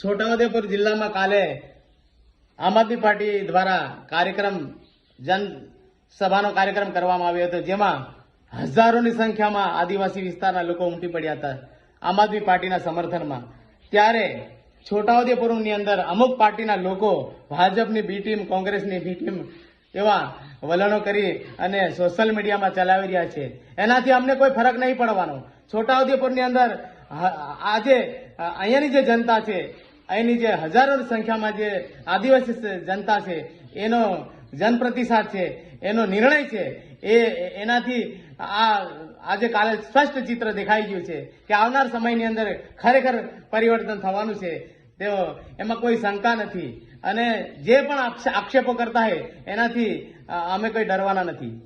છોટાઉદેપુર જિલ્લામાં કાલે આમ આદમી પાર્ટી દ્વારા કાર્યક્રમ, જન સભાનો કાર્યક્રમ કરવામાં આવ્યો હતો, જેમાં હજારોની સંખ્યામાં આદિવાસી વિસ્તારના લોકો ઉમટી પડ્યા હતા, આમ આદમી પાર્ટીના સમર્થનમાં. ત્યારે છોટાઉદેપુરની અંદર અમુક પાર્ટીના લોકો ભાજપની બી ટીમ, કોંગ્રેસની બી ટીમ એવા વલણો કરી અને સોશિયલ મીડિયામાં ચલાવી રહ્યા છે. એનાથી અમને કોઈ ફરક નહીં પડવાનો. છોટાઉદેપુરની અંદર આજે અહીંયાની જે જનતા છે અહીંની જે હજારો સંખ્યામાં જે આદિવાસી જનતા છે, એનો જનપ્રતિસાદ છે, એનો નિર્ણય છે, એ એનાથી આ, આજે કાલે સ્પષ્ટ ચિત્ર દેખાઈ ગયું છે કે આવનાર સમયની અંદર ખરેખર પરિવર્તન થવાનું છે. તેઓ, એમાં કોઈ શંકા નથી. અને જે પણ આક્ષેપો કરતા હોય, એનાથી અમે કોઈ ડરવાના નથી.